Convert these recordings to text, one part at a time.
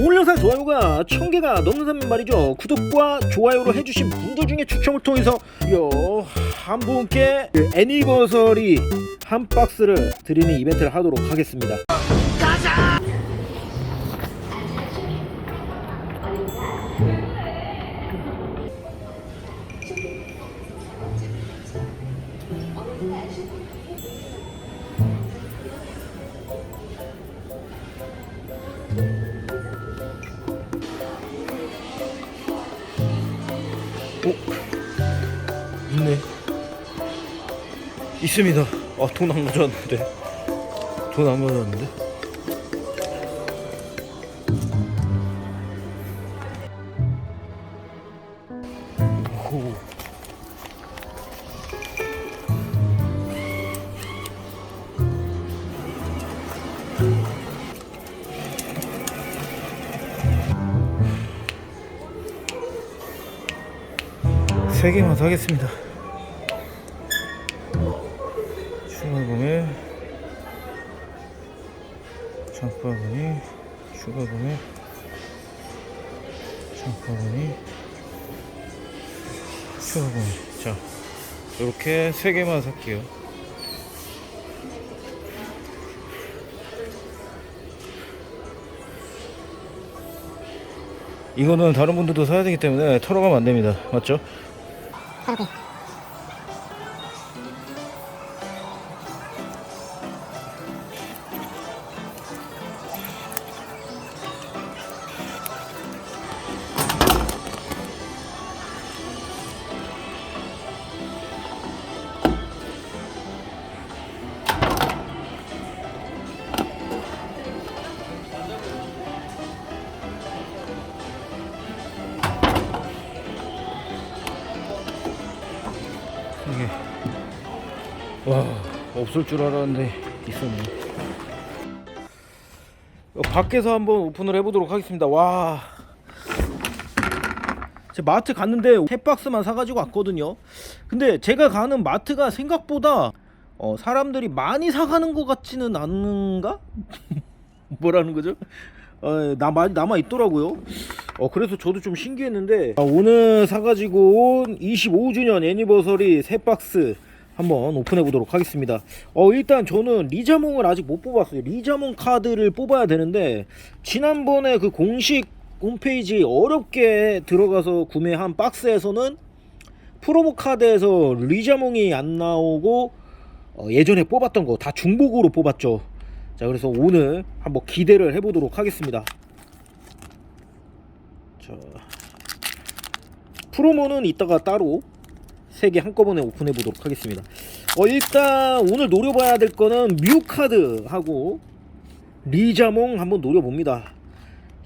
영상 좋아요가 1000개가 넘는다면 말이죠. 구독과 좋아요를 해주신 분들 중에 추첨을 통해서 요한 분께 그 애니버서리 한 박스를 드리는 이벤트를 하도록 하겠습니다 어? 있네. 있습니다. 아돈 안 가져왔는데. 돈 안 가져왔는데 세 개만 사겠습니다. 추가금액 장바구니 추가금액 장바구니 추가금액 자 이렇게 세 개만 살게요. 이거는 다른 분들도 사야 되기 때문에 털어가면 안 됩니다. 맞죠? 이게 와 없을 줄 알았는데 있었네. 어, 밖에서 한번 오픈을 해보도록 하겠습니다. 와. 제 마트 갔는데 세 박스만 사가지고 왔거든요. 근데 제가 가는 마트가 생각보다 어, 사람들이 많이 사가는 것 같지는 않은가? 뭐라는 거죠? 어, 남아 남아 있더라고요. 어 그래서 저도 좀 신기했는데 아, 오늘 사가지고 온 25주년 애니버서리 새 박스 한번 오픈해 보도록 하겠습니다. 어 일단 저는 리자몽을 아직 못 뽑았어요. 리자몽 카드를 뽑아야 되는데 지난번에 그 공식 홈페이지 어렵게 들어가서 구매한 박스에서는 프로모 카드에서 리자몽이 안 나오고 어, 예전에 뽑았던 거 다 중복으로 뽑았죠. 자 그래서 오늘 한번 기대를 해보도록 하겠습니다. 자 프로모는 이따가 따로 세 개 한꺼번에 오픈해 보도록 하겠습니다. 어 일단 오늘 노려봐야 될 거는 뮤 카드하고 리자몽 한번 노려봅니다.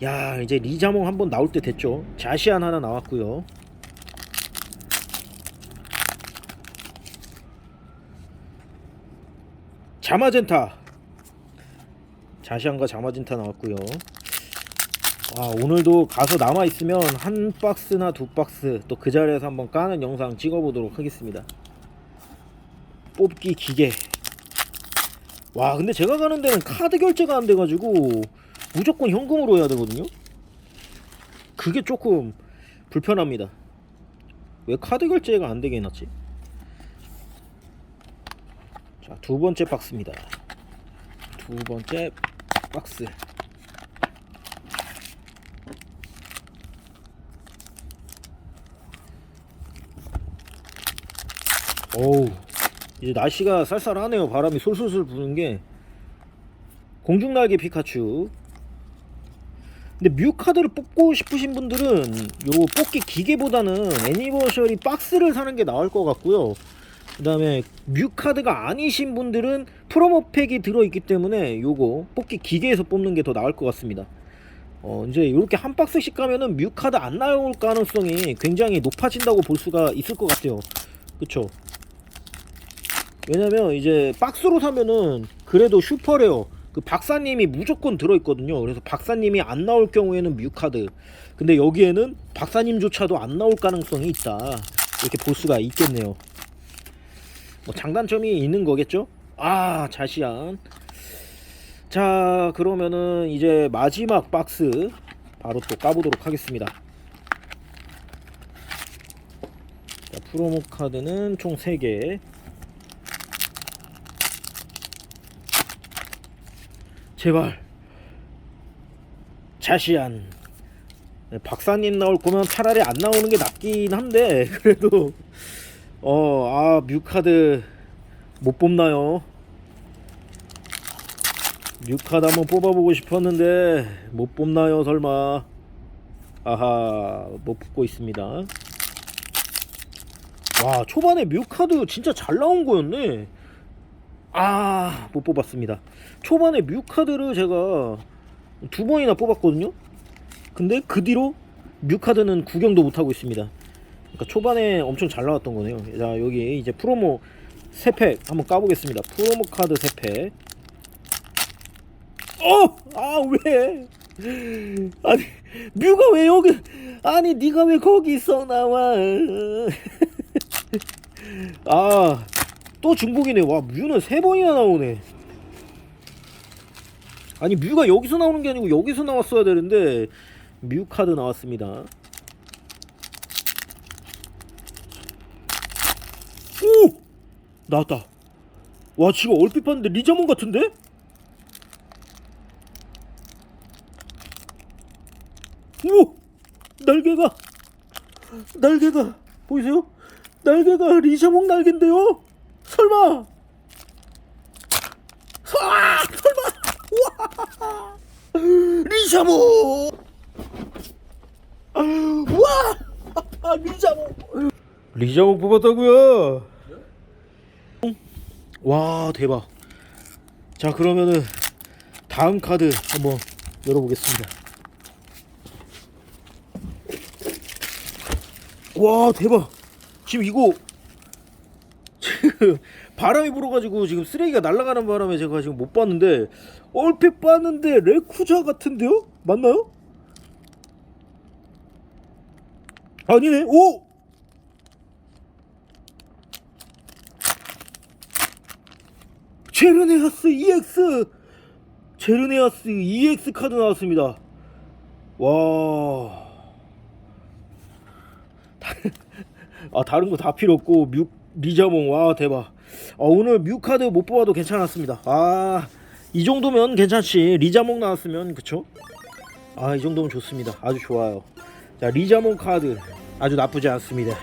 야 이제 리자몽 한번 나올 때 됐죠. 자시안 하나 나왔고요. 자마젠타 자시안과 자마젠타 나왔고요. 아 오늘도 가서 남아 있으면 한 박스나 두 박스 또 그 자리에서 한번 까는 영상 찍어보도록 하겠습니다. 뽑기 기계. 와 근데 제가 가는 데는 카드 결제가 안 돼가지고 무조건 현금으로 해야 되거든요. 그게 조금 불편합니다. 왜 카드 결제가 안 되게 해놨지? 자 두 번째 박스입니다. 두 번째 박스. 어우 이제 날씨가 쌀쌀하네요. 바람이 솔솔솔 부는 게. 공중날개 피카츄. 근데 뮤 카드를 뽑고 싶으신 분들은 요 뽑기 기계보다는 애니버셔리 박스를 사는 게 나을 것 같고요. 그 다음에 뮤 카드가 아니신 분들은 프로모팩이 들어있기 때문에 요거 뽑기 기계에서 뽑는 게 더 나을 것 같습니다. 어 이제 이렇게 한 박스씩 가면은 뮤 카드 안 나올 가능성이 굉장히 높아진다고 볼 수가 있을 것 같아요. 그쵸 왜냐면 이제 박스로 사면은 그래도 슈퍼레어 그 박사님이 무조건 들어있거든요. 그래서 박사님이 안 나올 경우에는 뮤카드. 근데 여기에는 박사님조차도 안 나올 가능성이 있다. 이렇게 볼 수가 있겠네요. 뭐 장단점이 있는 거겠죠? 아 자시안. 자 그러면은 이제 마지막 박스 바로 또 까보도록 하겠습니다. 자, 프로모 카드는 총 3개. 제발. 자시안. 네, 박사님 나올 거면 차라리 안 나오는 게 낫긴 한데 그래도 어아 뮤카드 못 뽑나요? 뮤카드 한번 뽑아보고 싶었는데 못 뽑나요 설마 아하 못 뽑고 있습니다 와 초반에 뮤카드 진짜 잘 나온 거였네 아 못 뽑았습니다. 초반에 뮤카드를 제가 두 번이나 뽑았거든요. 근데 그 뒤로 뮤카드는 구경도 못하고 있습니다. 그러니까 초반에 엄청 잘 나왔던 거네요. 자 여기 이제 프로모 3팩 한번 까보겠습니다. 프로모 카드 3팩. 어! 아 왜? 아니 뮤가 왜 여기 아니 네가 왜 거기 있어 나와? 아 또 중복이네 와 뮤는 세 번이나 나오네 아니 뮤가 여기서 나오는 게 아니고 여기서 나왔어야 되는데 뮤 카드 나왔습니다 오! 나왔다 와 지금 얼핏 봤는데 리자몬 같은데? 오! 날개가 날개가 보이세요? 날개가 리자몽 날개인데요? 설마. 아, 설마. 와. 리자몽 와. 리자몽 리자몽 뽑았다고요? 와 대박. 자 그러면은 다음 카드 한번 열어보겠습니다. 와 대박. 지금 이거 지금 바람이 불어가지고 지금 쓰레기가 날아가는 바람에 제가 지금 못 봤는데 얼핏 봤는데 레쿠자 같은데요? 맞나요? 아니네 오! 제르네아스 EX 제르네아스 EX 카드 나왔습니다 와 아 다른 거 다 필요 없고 뮤 리자몽. 와 대박. 아, 오늘 뮤 카드 못 뽑아도 괜찮았습니다. 아 이 정도면 괜찮지. 리자몽 나왔으면 그쵸? 아 이 정도면 좋습니다. 아주 좋아요. 자 리자몽 카드. 아주 나쁘지 않습니다